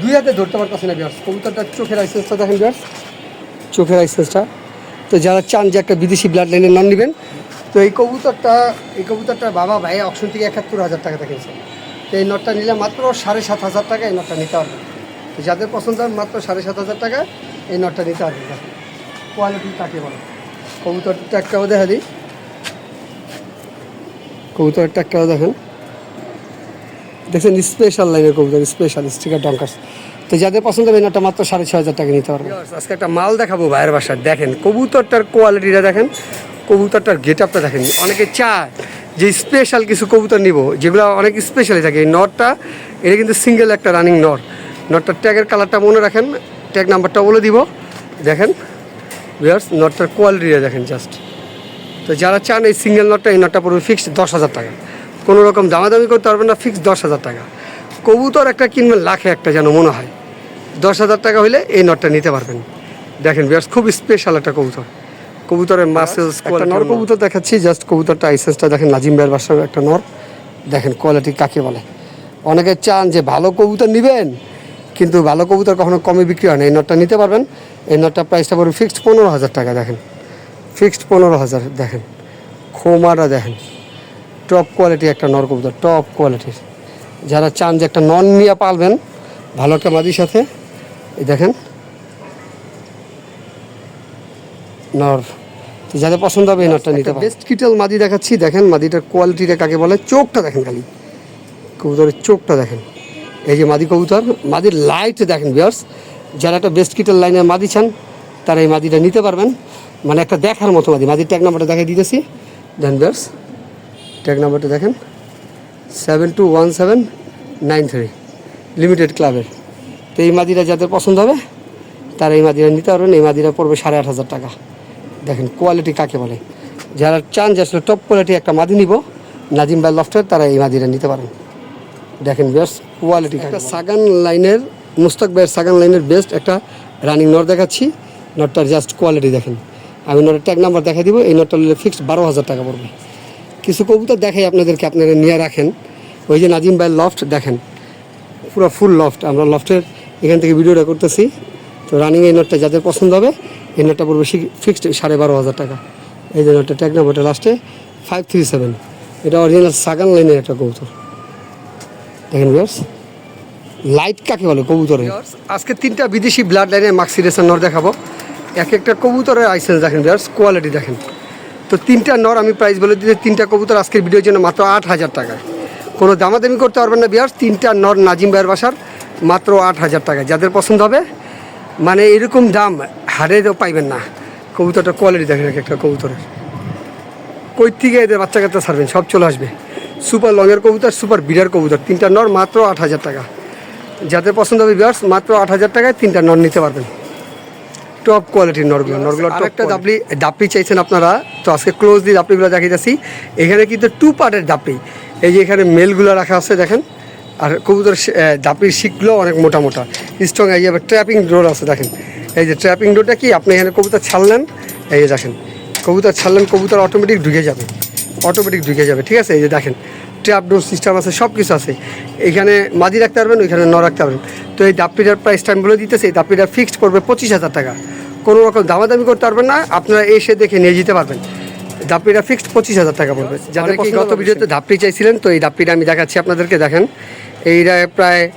A: দুই হাতে ধরতে পারতেছে না বিয়ার্স কবুতরটার চোখের লাইসেন্সটা দেখেন বিয়ার্স চোখের লাইসেন্সটা তো যারা চান যে একটা বিদেশি ব্লাড লাইনের নাম নেবেন, তো এই কবুতরটা এই কবুতরটা বাবা ভাই অপশন থেকে একাত্তর হাজার টাকা কিনছে তো এই নটটা নিলে মাত্র সাড়ে সাত হাজার টাকা এই নটটা নিতে পারবেন। তো যাদের পছন্দ হয় মাত্র সাড়ে সাত হাজার টাকা এই নটটা নিতে পারবেন। কোয়ালিটি কাকে বলে কবুতরটা একটাও দেখা দিই। কবুতরটা একটাও দেখেন। দেখছেন স্পেশাল লাইনের কবুতর স্পেশাল স্টিকার ডঙ্কাস তো যাদের পছন্দ হবে এটা মাত্র সাড়ে ছয় হাজার টাকা নিতে পারবে। আজকে একটা মাল দেখাবো ভাইয়ের বাসায়। দেখেন, কবুতরটার কোয়ালিটিটা দেখেন, কবুতরটার গেট আপটা দেখেন। অনেকে চায় যে স্পেশাল কিছু কবুতর নিব, যেগুলো অনেক স্পেশালি থাকে। এই নটটা এটা কিন্তু সিঙ্গেল একটা রানিং নট নটটার ট্যাগের কালারটা মনে রাখেন ট্যাগ নাম্বারটা বলে দিব। দেখেন বিয়ার্স নটটার কোয়ালিটিটা দেখেন জাস্ট তো যারা চান এই সিঙ্গেল নটটা এই নটটা পড়বে ফিক্সড দশ হাজার টাকা। কোনো রকম দামাদামি করতে পারবেন না ফিক্সড দশ হাজার টাকা। কবুতর একটা কিনবেন, লাখে একটা যেন মনে হয়। দশ হাজার টাকা হলে এই নটটা নিতে পারবেন। দেখেন বিয়ার্স খুব স্পেশাল একটা কবুতর। কবুতরের মাসেলস একটা নর কবুতর দেখাচ্ছি জাস্ট কবুতরটা আইসেন্সটা দেখেন নাজিম ভাইয়ের বাসার একটা নর দেখেন কোয়ালিটি কাকে বলে। অনেকে চান যে ভালো কবুতর নেবেন কিন্তু ভালো কবুতর কখনো কমে বিক্রি হয় না। এই নটটা নিতে পারবেন। এই নটটা প্রাইসটা পড়বে ফিক্সড পনেরো হাজার টাকা দেখেন। ফিক্সড পনেরো হাজার দেখেন। খোমাটা দেখেন। টপ কোয়ালিটি একটা নর কবুতর টপ কোয়ালিটির যারা চান যে একটা নন নিয়ে পালবেন ভালো একটা মাদির সাথে দেখেন। নর। যাদের পছন্দ হবে এই নটটা নিতে বেস্ট কিটেল মাদি দেখাচ্ছি দেখেন মাদিটার কোয়ালিটিটা কাকে বলে? চোখটা দেখেন খালি। কবুতরের চোখটা দেখেন। এই যে মাদি কবুতর মাদির লাইট দেখেন বিয়ার্স যারা একটা বেস্ট কিটেল লাইনের মাদি চান তারা এই মাদিটা নিতে পারবেন। মানে একটা দেখার মতো মাদি। মাদির ট্যাগ নাম্বারটা দেখাই দিতেছি। দেন বিয়ার্স ট্যাগ নাম্বারটা দেখেন। Seven two one seven nine three limited ক্লাবের তো এই মাদিরা যাদের পছন্দ হবে তারা এই মাদিরা নিতে পারবেন। এই মাদিরা পড়বে সাড়ে আট হাজার টাকা। দেখেন কোয়ালিটি কাকে বলে? যারা চান যে আসলে টপ কোয়ালিটি একটা মাদি নিব নাজিম বাই লফটের তারা এই মাদিরা নিতে পারেন। দেখেন বেস্ট কোয়ালিটি একটা সাগান লাইনের মুস্তাক ভাইয়ের সাগান লাইনের বেস্ট একটা রানিং নট দেখাচ্ছি। নটটার জাস্ট কোয়ালিটি দেখেন। আমি নটের ট্যাগ নাম্বার দেখা দিব এই নটটা নিলে ফিক্সড বারো হাজার টাকা পড়বে। কিছু কবুতর দেখাই আপনাদেরকে আপনারা নিয়ে রাখেন। ওই যে নাজিম ভাইয়ের লফট দেখেন। পুরো ফুল লফট আমরা লফটের এখান থেকে ভিডিওটা করতেছি। তো রানিং এই নোটটা যাদের পছন্দ হবে, এই নোটটা পড়বে ফিক্সড সাড়ে বারো হাজার টাকা। এই যে নোটটা ট্যাগ নাম্বারটা লাস্টে ফাইভ থ্রি সেভেন এটা অরিজিনাল সাগান লাইনের একটা কবুতর। দেখেন ভিউয়ার্স লাইট কাকে বলে কবুতরে? আজকে তিনটা বিদেশি ব্লাড লাইনের মাক্সিডেশন নর দেখাবো। এক একটা কবুতরের আইসেন্স দেখেন ভিউয়ার্স কোয়ালিটি দেখেন। তো তিনটা নর আমি প্রাইস বলে দিতে, তিনটা কবুতর আজকের ভিডিওর জন্য মাত্র আট হাজার টাকা কোনো দামাদামি করতে পারবেন না বিয়ার্স তিনটা নর নাজিম ভাইয়ের বাসার। মাত্র আট হাজার টাকা। যাদের পছন্দ হবে মানে এরকম দাম হারেও পাইবেন না। কবুতরটা কোয়ালিটি দেখেন এক একটা কবুতরের। কই থেকে এদের বাচ্চা কাচ্চা ছাড়বেন? সব চলে আসবে। সুপার লংয়ের কবুতর সুপার বিডার কবুতর। তিনটা নর মাত্র আট হাজার টাকা। যাদের পছন্দ হবে বিয়ার্স মাত্র আট হাজার টাকায় তিনটা নর নিতে পারবেন। টপ কোয়ালিটির নরগুলো। নরগুলো একটা দাপলি দাপলি চাইছেন আপনারা তো আজকে ক্লোজলি দাপলিগুলো দেখাইতেছি। এখানে কিন্তু টু পার্টের দাপলি এই যে এখানে মেলগুলো রাখা আছে দেখেন। আর কবুতর দাপলির শিকগুলো অনেক মোটা মোটা। স্ট্রং এই যে ট্র্যাপিং ডোর আছে, দেখেন। এই যে ট্র্যাপিং ডোরটা কি? আপনি এখানে কবুতর ছাড়লেন, এই যে দেখেন। কবুতর ছাড়লেন, কবুতর অটোমেটিক ঢুকে যাবে। অটোমেটিক ঢুকে যাবে, ঠিক আছে? এই যে দেখেন ট্র্যাপ ডোর সিস্টেম আছে সব কিছু আছে। এখানে মাদি রাখতে পারবেন, ওইখানে ন রাখতে পারবেন। তো এই দাপ্পিটার প্রাইসটা আমি বলে দিতেছে, এই দাপ্পিটা ফিক্সড করবে পঁচিশ হাজার টাকা। কোনো রকম দামাদামি করতে পারবেন না, আপনারা এসে দেখে নিয়ে যেতে পারবেন। দাপ্পিটা ফিক্সড পঁচিশ হাজার টাকা পড়বে। যাদের কি গত ভিডিওতে দাপ্পি চাইছিলেন তো এই দাপ্পিটা আমি দেখাচ্ছি আপনাদেরকে দেখেন। এইটা প্রায়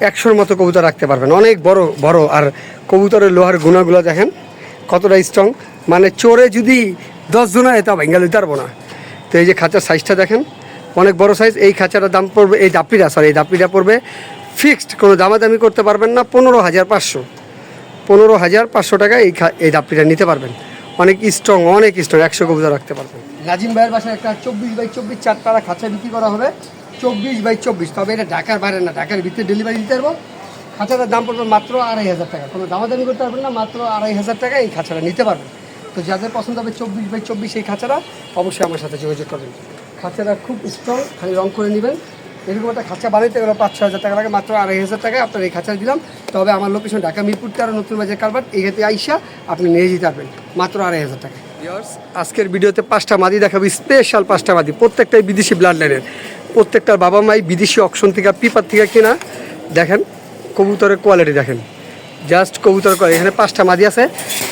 A: একশোর মতো কবুতর রাখতে পারবেন। অনেক বড় বড় আর কবুতরের লোহার গুণাগুলো দেখেন কতটা স্ট্রং মানে চোরে যদি দশ জন তা ভেঙ্গা দিতে পারব না। তো এই যে খাঁচার সাইজটা দেখেন অনেক বড় সাইজ এই খাঁচাটার দাম পড়বে এই দাপ্পিটা সরি এই দাপ্পিটা পড়বে ফিক্সড কোনো দামাদামি করতে পারবেন না পনেরো হাজার পাঁচশো। পনেরো হাজার পাঁচশো টাকা এই খা- এই দাপ্পিটা নিতে পারবেন। অনেক স্ট্রং অনেক স্ট্রং একশো কবুতর রাখতে পারবেন। নাজিম ভাইয়ের বাসায় একটা চব্বিশ বাই চব্বিশ চারপাড়া খাঁচা বিক্রি করা হবে। চব্বিশ বাই চব্বিশ, তবে এটা ঢাকার বাইরে না, ঢাকার ভিতরে ডেলিভারি দিতে পারব। খাঁচাটার দাম পড়বে মাত্র আড়াই হাজার টাকা। কোনো দামাদামি করতে পারবেন না, মাত্র আড়াই হাজার টাকা এই খাঁচাটা নিতে পারবেন। তো যাদের পছন্দ হবে চব্বিশ বাই চব্বিশ এই খাঁচাটা, অবশ্যই আমার সাথে যোগাযোগ করবেন। খাঁচাটা খুব স্ট্রং খালি রং করে নেবেন। এরকম একটা খাঁচা বানাইতে গেলে, পাঁচ ছ হাজার টাকা লাগে মাত্র আড়াই হাজার টাকায় আপনার এই খাঁচা দিলাম। তবে আমার লোকেশন ঢাকা মিরপুর, তেরো নতুন বাজার কারবার এখানে আইসা আপনি নিয়ে যেতে পারবেন, মাত্র আড়াই হাজার টাকা আজকের ভিডিওতে পাঁচটা মাদি দেখাবো স্পেশাল পাঁচটা মাদি, প্রত্যেকটাই বিদেশি ব্লাড লাইনের প্রত্যেকটার বাবা মাই বিদেশি অকশন থেকে পিপার থেকে কিনা, দেখেন, কবুতরের কোয়ালিটি দেখেন। জাস্ট কবুতর করে এখানে পাঁচটা মাদি আছে।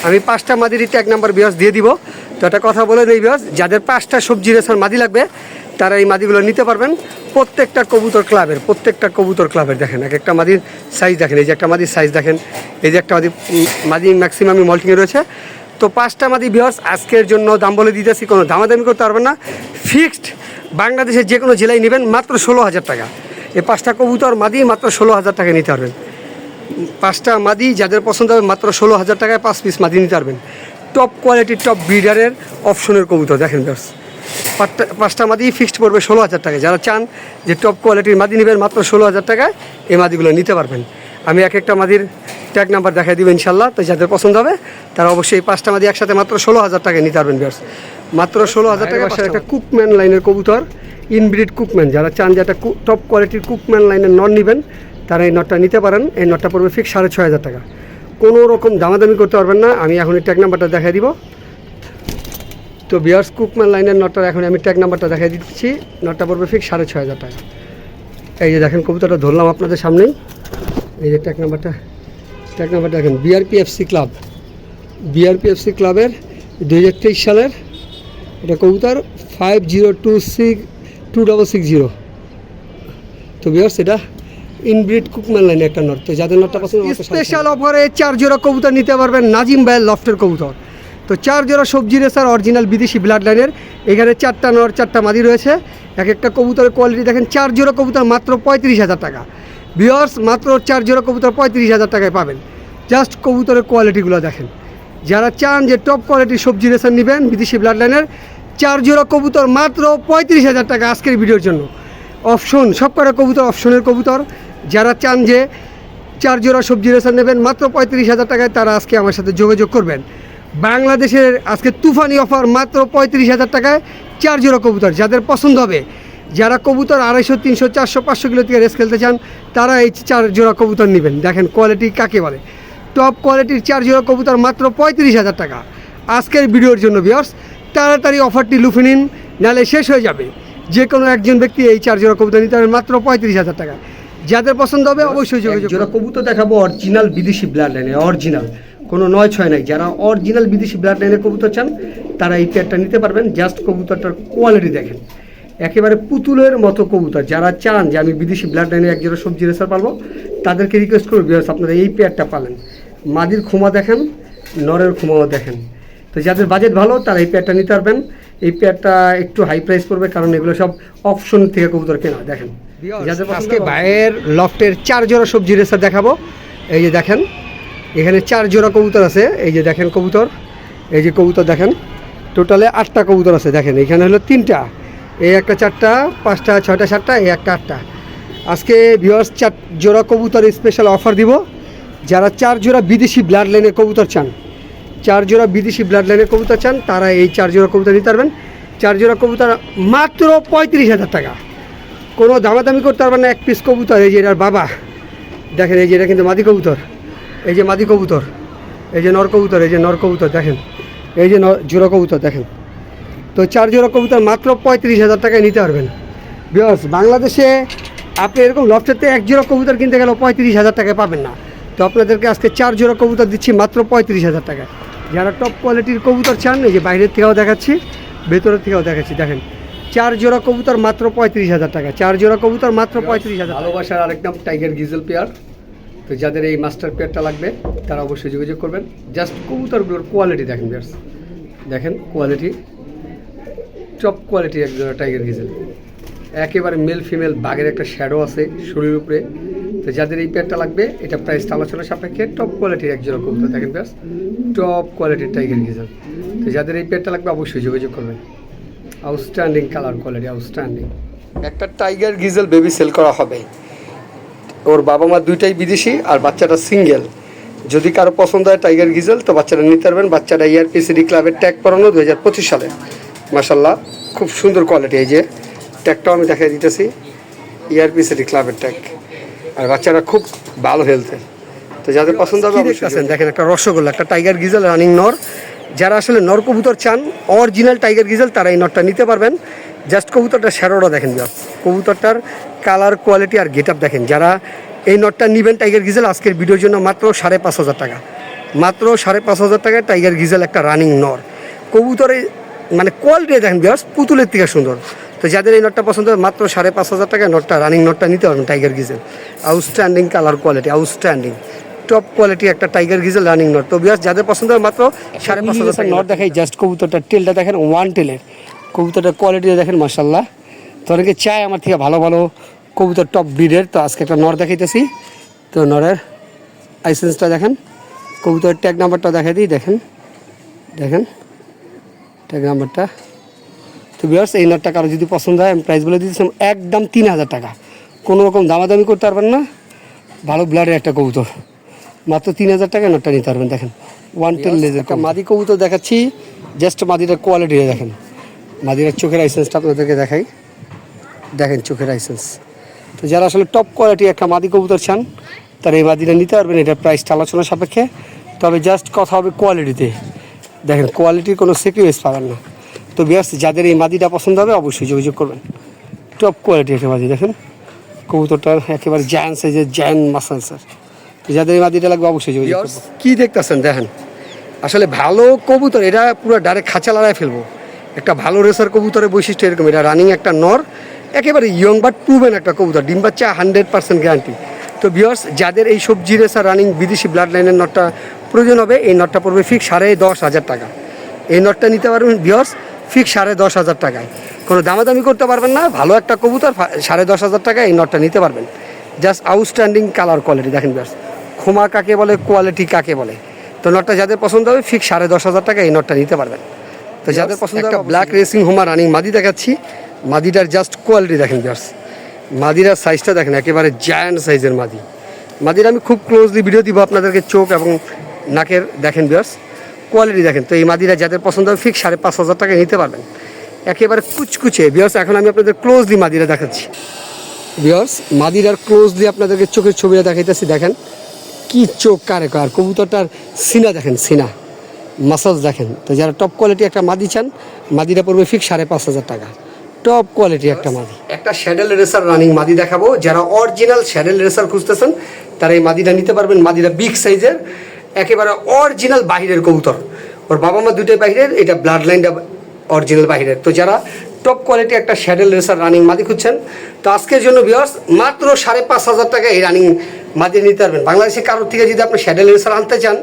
A: আমি পাঁচটা মাদিরই এক নাম্বার বিয়াস দিয়ে দিব। তো একটা কথা বলে নেই বিয়াস যাদের পাঁচটা সবজি রেসার মাদি লাগবে তারা এই মাদিগুলো নিতে পারবেন। প্রত্যেকটা কবুতর ক্লাবের, প্রত্যেকটা কবুতর ক্লাবের দেখেন, এক একটা মাদির সাইজ দেখেন, এই যে একটা মাদির সাইজ দেখেন, এই যে একটা মাদি মাদি ম্যাক্সিমামই মল্টিংয়ে রয়েছে। তো পাঁচটা মাদি বিয়ার্স আজকের জন্য দাম বলে দিতেছি, কোনো দামাদামি করতে পারবেন না। ফিক্সড বাংলাদেশের যে কোনো জেলায় নেবেন, মাত্র ষোলো হাজার টাকা। এই পাঁচটা কবুতর, মাদি মাত্র ষোলো হাজার টাকা নিতে পারবেন। পাঁচটা মাদি যাদের পছন্দ হবে, মাত্র ষোলো হাজার টাকায় পাঁচ পিস মাদি নিতে পারবেন। টপ কোয়ালিটির টপ ব্রিডারের অপশনের কবুতর, দেখেন ব্যাস পাঁচটা পাঁচটা মাদি ফিক্সড পড়বে ষোলো হাজার টাকা যারা চান যে টপ কোয়ালিটির মাদি নেবেন মাত্র ষোলো হাজার টাকায়, এই মাদিগুলো নিতে পারবেন। আমি এক একটা মাদির ট্যাগ নাম্বার দেখাই দিব ইনশাল্লাহ, তো যাদের পছন্দ হবে, তারা অবশ্যই এই পাঁচটা মাদি একসাথে মাত্র ষোলো হাজার টাকা নিতে পারবেন ব্যাস মাত্র ষোলো হাজার টাকা পাশে একটা কুকম্যান লাইনের কবুতর ইনব্রিড কুকম্যান যারা চান যে একটা টপ কোয়ালিটির কুকম্যান লাইনের নন নেবেন, তারা এই নটটা নিতে পারেন, এই নটটা পড়বে ফিক্স সাড়ে ছয় হাজার টাকা। কোনো রকম দামাদামি করতে পারবেন না, আমি এখন এই ট্যাগ নাম্বারটা দেখাই দিব। তো বিয়ার্স কুকম্যান লাইনের নটটা এখন আমি ট্যাগ নাম্বারটা দেখাই দিচ্ছি। নটটা পড়বে ফিক্স সাড়ে ছয় হাজার টাকা। এই যে দেখেন কবুতরটা ধরলাম আপনাদের সামনেই। এই যে ট্যাগ নাম্বারটা ট্যাগ নাম্বারটা দেখেন বিআরপিএফসি ক্লাব বিআরপিএফসি ক্লাবের দুই হাজার তেইশ সালের এটা কবুতর five zero two six two double six zero তো বিয়ার্স এটা ইনব্রিড কুকম্যান লাইনে একটা নট। তো যাদের নটটা পছন্দ স্পেশাল অফারে চার জোড়া কবুতর নিতে পারবেন নাজিম ভাইয়ের লফটের কবুতর। তো চার জোড়া সবজি রেসার অরিজিনাল বিদেশি ব্লাড লাইনের এখানে চারটা নর, চারটা মাদি রয়েছে। এক একটা কবুতরের কোয়ালিটি দেখেন, চার জোড়া কবুতর মাত্র পঁয়ত্রিশ হাজার টাকা। বিয়ার্স মাত্র চার জোড়া কবুতর পঁয়ত্রিশ হাজার টাকায় পাবেন। জাস্ট কবুতরের কোয়ালিটিগুলো দেখেন। যারা চান যে টপ কোয়ালিটির সবজি রেসার নেবেন বিদেশি ব্লাড লাইনের চার জোড়া কবুতর মাত্র পঁয়ত্রিশ হাজার টাকা আজকের ভিডিওর জন্য। অপশন সব কটা কবুতর অপশনের কবুতর। যারা চান যে চার জোড়া সবজি রেশন নেবেন, মাত্র পঁয়ত্রিশ হাজার টাকায় তারা আজকে আমার সাথে যোগাযোগ করবেন। বাংলাদেশের আজকে তুফানি অফার মাত্র পঁয়ত্রিশ হাজার টাকায় চার জোড়া কবুতর। যাদের পছন্দ হবে যারা কবুতর আড়াইশো তিনশো চারশো পাঁচশো কিলো থেকে রেস খেলতে চান তারা এই চার জোড়া কবুতর নেবেন। দেখেন কোয়ালিটি কাকে বলে। টপ কোয়ালিটির চার জোড়া কবুতর মাত্র পঁয়ত্রিশ হাজার টাকা। আজকের ভিডিওর জন্য বিয়ার্স তাড়াতাড়ি অফারটি লুফে নিন নাহলে শেষ হয়ে যাবে। যে কোনো একজন ব্যক্তি এই চার জোড়া কবুতর নিতে পারবেন মাত্র পঁয়ত্রিশ হাজার টাকা যাদের পছন্দ হবে অবশ্যই যোগাযোগ জোড়া কবুতর দেখাবো অরিজিনাল বিদেশি ব্লাড লাইনে অরিজিনাল কোনো নয় ছয় নাই। যারা অরিজিনাল বিদেশি ব্লাড লাইনের কবুতর চান তারা এই পেয়ারটা নিতে পারবেন। জাস্ট কবুতরটার কোয়ালিটি দেখেন। একেবারে পুতুলের মতো কবুতর। যারা চান যে আমি বিদেশি ব্লাড লাইনে এক জোড়া সবজি রেসার পারব তাদেরকে রিকোয়েস্ট করব বিকজ আপনারা এই পেয়ারটা পালেন। মাদির ক্ষমা দেখেন নরের ক্ষমাও দেখেন। তো যাদের বাজেট ভালো তারা এই পেয়ারটা নিতে পারবেন। এই পেয়ারটা একটু হাই প্রাইস পড়বে কারণ এগুলো সব অপশন থেকে কবুতর কেনা। দেখেন যাদের আজকে ভাইয়ের লফটের চার জোড়া সবজি রেসার দেখাবো। এই যে দেখেন এখানে চার জোড়া কবুতর আছে, এই যে দেখেন কবুতর, এই যে কবুতর দেখেন, টোটালে আটটা কবুতর আছে দেখেন, এখানে হলো তিনটা, এই একটা চারটা, পাঁচটা, ছয়টা, সাতটা, এই একটা আটটা। আজকে ভিওয়ার্স চার জোড়া কবুতর স্পেশাল অফার দিব, যারা চার জোড়া বিদেশি ব্লাড লাইনের কবুতর চান, চার জোড়া বিদেশি ব্লাড লাইনের কবুতর চান, তারা এই চার জোড়া কবুতর নিতে পারবেন। চার জোড়া কবুতর মাত্র পঁয়ত্রিশ হাজার টাকা। কোনো দামাদামি করতে পারবেন না, এক পিস কবুতর, এই যে এটার বাবা, দেখেন এই যে এটা কিন্তু মাদি কবুতর। এই যে মাদি কবুতর, এই যে নর কবুতর, এই যে নর কবুতর দেখেন, এই যে জোড়া কবুতর দেখেন। তো চার জোড়া কবুতর মাত্র পঁয়ত্রিশ হাজার টাকায় নিতে পারবেন। বিকজ বাংলাদেশে আপনি এরকম লফটেতে এক জোড়া কবুতর কিনতে গেলেও পঁয়ত্রিশ হাজার টাকায় পাবেন না। তো আপনাদেরকে আজকে চার জোড়া কবুতর দিচ্ছি মাত্র পঁয়ত্রিশ হাজার টাকায়। যারা টপ কোয়ালিটির কবুতর চান, এই যে বাইরের থেকেও দেখাচ্ছি, ভেতরের থেকেও দেখাচ্ছি, দেখেন। চার জোড়া কবুতর মাত্র পঁয়ত্রিশ হাজার টাকা চার জোড়া কবুতর মাত্র পঁয়ত্রিশ হাজার ভালোবাসার আরেকদম টাইগার গিজেল পেয়ার তো যাদের এই মাস্টার পেয়ারটা লাগবে, তারা অবশ্যই যোগাযোগ করবেন। জাস্ট কবুতরগুলোর কোয়ালিটি দেখেন বিয়ার্স দেখেন কোয়ালিটি টপ কোয়ালিটির এক টাইগার গিজেল একেবারে মেল ফিমেল বাঘের একটা শ্যাডো আছে শরীরের উপরে। তো যাদের এই পেয়ারটা লাগবে, এটা প্রাইসটা আলোচনা সাপেক্ষে টপ কোয়ালিটির এক কবুতর দেখেন ব্যাস টপ কোয়ালিটির টাইগার গিজেল তো যাদের এই পেয়ারটা লাগবে, অবশ্যই যোগাযোগ করবেন। আউটস্ট্যান্ডিং কালার কোয়ালিটি আউটস্ট্যান্ডিং একটা টাইগার গিজেল বেবি সেল করা হবে। ওর বাবা মা দুইটাই বিদেশি আর বাচ্চাটা সিঙ্গেল। যদি কারও পছন্দ হয় টাইগার গিজেল তো বাচ্চাটা নিতে পারবেন। বাচ্চাটা E ইয়ারপিসিডি ক্লাবের ট্যাগ করানো দু হাজার পঁচিশ সালে। মাসাল্লাহ খুব সুন্দর কোয়ালিটি এই যে। ট্যাগটাও আমি দেখাই দিতেছি। E ইয়ারপিসিডি ক্লাবের ট্যাগ। আর বাচ্চারা খুব ভালো হেলথের তো যাদের পছন্দ হবে দেখতেছেন? দেখেন একটা রসগোল্লা একটা টাইগার গিজেল রানিং নর। যারা আসলে নর কবুতর চান অরিজিনাল টাইগার গিজেল তারা এই নরটা নিতে পারবেন। জাস্ট কবুতরটা শ্যারোটা দেখেন যা কবুতরটার কালার কোয়ালিটি আর গেট আপ দেখেন। যারা এই নটটা নিবেন টাইগার গিজেল আজকের ভিডিওর জন্য মাত্র সাড়ে পাঁচ হাজার টাকা। মাত্র সাড়ে পাঁচ হাজার টাকায় টাইগার গিজেল একটা রানিং নর। কবুতরে মানে কোয়ালিটি দেখেন বিয়ার্স পুতুলের থেকে সুন্দর। তো যাদের এই নটটা পছন্দ হয় মাত্র সাড়ে পাঁচ হাজার টাকায় নটটা রানিং নটটা নিতে পারবেন tiger grizzle outstanding colour quality outstanding top quality একটা টাইগার গিজেল রানিং নট তো বিয়ার্স যাদের পছন্দ হয় মাত্র সাড়ে পাঁচ হাজার টাকা নট। দেখাই জাস্ট কবুতরটা টেলটা দেখেন ওয়ান টেলের কবুতরটার কোয়ালিটি দেখেন মার্শাল্লাহ তো অনেকে চায় আমার থেকে ভালো ভালো কবুতর টপ ব্রিডের তো আজকে একটা নর দেখাইতেছি। তো নরের লাইসেন্সটা দেখেন। কবুতর ট্যাগ নাম্বারটা দেখাই দিই দেখেন। দেখেন ট্যাগ নাম্বারটা তো বিয়ার্স এই নটটা কারও যদি পছন্দ হয় আমি প্রাইস বলে দিয়েছিলাম একদম তিন হাজার টাকা। কোনো রকম দামাদামি করতে পারবেন না। ভালো ব্লাডের একটা কবুতর। মাত্র তিন হাজার টাকা নটটা নিতে পারবেন দেখেন। ওয়ান টেন লেজার একটা মাদি কবুতর দেখাচ্ছি। জাস্ট মাদিটার কোয়ালিটি দেখেন। মাদিরার চোখের লাইসেন্সটা আপনাদেরকে দেখাই। দেখেন চোখের লাইসেন্স তো যারা আসলে টপ কোয়ালিটি একটা মাদি কবুতর চান তারা এই মাদিটা নিতে পারবেন। এটার প্রাইসটা আলোচনা সাপেক্ষে। তবে জাস্ট কথা হবে কোয়ালিটিতে দেখেন কোয়ালিটির কোনো সেক্রিফাইস পাবেন না। তো বিয়ার্স যাদের এই মাদিটা পছন্দ হবে অবশ্যই যোগাযোগ করবেন। টপ কোয়ালিটি একটা মাদি দেখেন। কবুতরটার একেবারে জায়ান সাইজের জায়ান মাসাল স্যার তো যাদের এই মাদিটা লাগবে অবশ্যই যোগাযোগ কী দেখতেছেন দেখেন। আসলে ভালো কবুতর এটা পুরো ডাইরেক্ট খাঁচা লড়াই ফেলব। একটা ভালো রেসার কবুতরের বৈশিষ্ট্য এরকম এটা রানিং একটা নর একেবারে ইয়ং বাট প্রুভেন একটা কবুতর ডিম বাচ্চা হান্ড্রেড পার্সেন্ট গ্যারান্টি তো বিয়ার্স যাদের এই সবজি রেসার রানিং বিদেশি ব্লাড লাইনের নটটা প্রয়োজন হবে এই নটটা পড়বে ফিক্স সাড়ে দশ হাজার টাকা। এই নটটা নিতে পারবেন বিয়ার্স ফিক্স সাড়ে দশ হাজার টাকায়। কোনো দামাদামি করতে পারবেন না ভালো একটা কবুতর সাড়ে দশ হাজার টাকায় এই নটটা নিতে পারবেন। জাস্ট আউটস্ট্যান্ডিং কালার কোয়ালিটি দেখেন বিয়ার্স খোমা কাকে বলে কোয়ালিটি কাকে বলে? তো নটটা যাদের পছন্দ হবে ফিক্স সাড়ে দশ হাজার টাকা এই নটটা নিতে পারবেন। তো যাদের পছন্দ একটা ব্ল্যাক রেসিং হোমা রানিং মাদি দেখাচ্ছি। মাদিটার জাস্ট কোয়ালিটি দেখেন বিয়ার্স মাদিরার সাইজটা দেখেন, একেবারে জায়ান্ট সাইজের মাদি। মাদির আমি খুব ক্লোজলি ভিডিও দিব আপনাদেরকে চোখ এবং নাকের, দেখেন বিয়ার্স কোয়ালিটি দেখেন, তো এই মাদিরা যাদের পছন্দ হবে ফিক্স সাড়ে পাঁচ হাজার টাকায় নিতে পারবেন। একেবারে কুচকুচে বিয়ার্স এখন আমি আপনাদের ক্লোজলি মাদিরা দেখাচ্ছি। বিয়ার্স মাদিরার ক্লোজলি আপনাদেরকে চোখের ছবিটা দেখাইতেছি, দেখেন। কি চোখ, কারে, কার? কবুতরটার সিনা দেখেন, সিনা। মাসাজ দেখেন। তো যারা টপ কোয়ালিটি একটা মাদি চান, মাদিরা পড়বে ফিক্স সাড়ে পাঁচ হাজার টাকা। টপ কোয়ালিটি একটা মাদি। একটা শ্যাডেল রেসার রানিং মাদি দেখাবো। যারা অরিজিনাল শ্যাডেল রেসার খুঁজতেছেন, তারা এই মাদিটা নিতে পারবেন। মাদিটা বিগ সাইজের একেবারে অরিজিনাল বাহিরের কবুতর। ওর বাবা মা দুটোই বাহিরের, এটা ব্লাড লাইনটা অরিজিনাল বাহিরের। তো যারা টপ কোয়ালিটি একটা শ্যাডেল রেসার রানিং মাদি খুঁজছেন, তো আজকের জন্য বিয়ার্স মাত্র সাড়ে পাঁচ হাজার টাকা এই রানিং মাদি নিতে পারবেন। বাংলাদেশে কারোর থেকে যদি আপনি শ্যাডেল রেসার আনতে চান,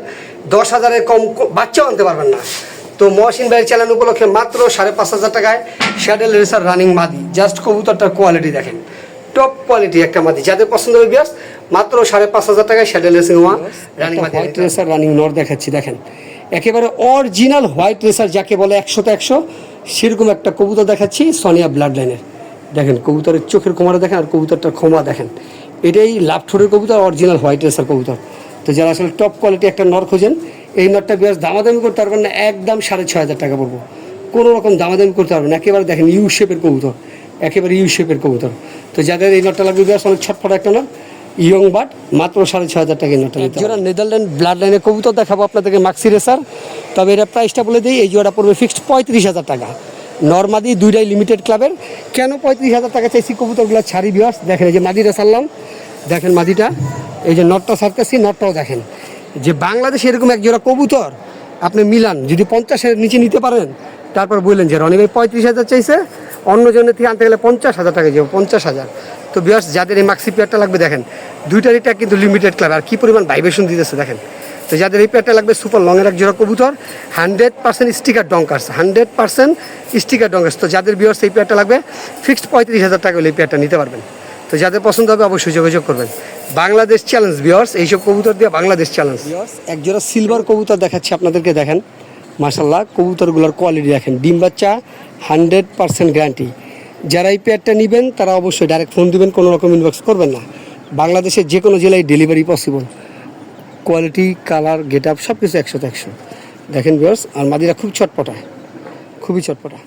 A: দশ হাজারের কম বাচ্চাও আনতে পারবেন না। তো মহসিন ভাইয়ের চ্যানেল উপলক্ষে মাত্র সাড়ে পাঁচ হাজার টাকায় শ্যাডেল রেসার রানিং মাদি জাস্ট কবুতরটার কোয়ালিটি দেখেন। টপ কোয়ালিটি একটা মাদি যাদের পছন্দ হবে বিয়ার্স মাত্র সাড়ে পাঁচ হাজার টাকায় শ্যাডেল রেসিং ওয়া রানিং মাদি হোয়াইট রেসার রানিং নর দেখাচ্ছি দেখেন। একেবারে অরিজিনাল হোয়াইট রেসার যাকে বলে একশোতে একশো সেরকম একটা কবুতর দেখাচ্ছি সোনিয়া ব্লাড লাইনের দেখেন কবুতরের চোখের কোমারা দেখেন আর কবুতরটার ক্ষমা দেখেন। এটাই লাভ ঠোঁটের কবুতর অরিজিনাল হোয়াইট রেসার কবুতর। তো যারা আসলে টপ কোয়ালিটি একটা নর খোঁজেন এই নরটা বেশ দামাদামি করতে পারবেন না একদম সাড়ে ছয় হাজার টাকা পড়ব। কোনো রকম দামাদামি করতে পারবেন না। একেবারে দেখেন ইউ শেপের কবুতর। একেবারে ইউ শেপের কবুতর। তো যাদের এই নটটা লাগবে বেশ অনেক ছটফট একটা নর ইয়ং বাট মাত্র সাড়ে ছয় হাজার টাকা নটা জোড়া নেদারল্যান্ড ব্লাড লাইনের কবুতর দেখাবো আপনাদেরকে মাক্সি রেসার তবে এটা প্রাইসটা বলে দিই এই জোড়া পড়বে ফিক্সড পঁয়ত্রিশ হাজার টাকা। নর্মাদি দুইটাই লিমিটেড ক্লাবের কেন পঁয়ত্রিশ হাজার টাকা চাইছি কবুতরগুলো? ছাড়ি বিয়াস। দেখেন এই যে মাদিটা সারলাম দেখেন মাদিটা। এই যে নটটা সারতেছি নটটাও দেখেন। যে বাংলাদেশে এরকম এক জোড়া কবুতর আপনি মিলান, যদি পঞ্চাশের নিচে নিতে পারেন, তারপর বললেন যে রনি ভাই পঁয়ত্রিশ হাজার চাইছে অন্য জনের থেকে আনতে গেলে পঞ্চাশ হাজার টাকা যাবে, পঞ্চাশ হাজার। তো বিয়ার্স যাদের এই মাক্সি পেয়ারটা লাগবে, দেখেন দুইটার এটা কিন্তু লিমিটেড ক্লাব আর কী পরিমাণ ভাইব্রেশন দিতেছে, দেখেন। তো যাদের এই পেয়ারটা লাগবে সুপার লংয়ের এক জোড়া কবুতর hundred percent Sticker Donkers hundred percent Sticker Donkers তো যাদের বিয়ার্স এই পেয়ারটা লাগবে ফিক্সড পঁয়ত্রিশ হাজার টাকা হলে এই পেয়ারটা নিতে পারবেন। তো যাদের পছন্দ হবে অবশ্যই যোগাযোগ করবেন। বাংলাদেশ চ্যালেঞ্জ বিয়ার্স এইসব কবুতর দিয়ে বাংলাদেশ চ্যালেঞ্জ বিয়ার্স এক জোড়া সিলভার কবুতর দেখাচ্ছি আপনাদেরকে, দেখেন। মার্শাল্লাহ কবুতরগুলোর কোয়ালিটি দেখেন। ডিম বাচ্চা হান্ড্রেড পার্সেন্ট গ্যারান্টি যারা এই পেয়ারটা নেবেন, তারা অবশ্যই ডাইরেক্ট ফোন দিবেন, কোনো রকম ইনবক্স করবেন না। বাংলাদেশের যে কোনো জেলায় delivery possible quality colour get up সব কিছু একশোতে একশো। দেখেন বিয়ার্স আর মাদিরা খুব চটপটা। খুবই চটপটা।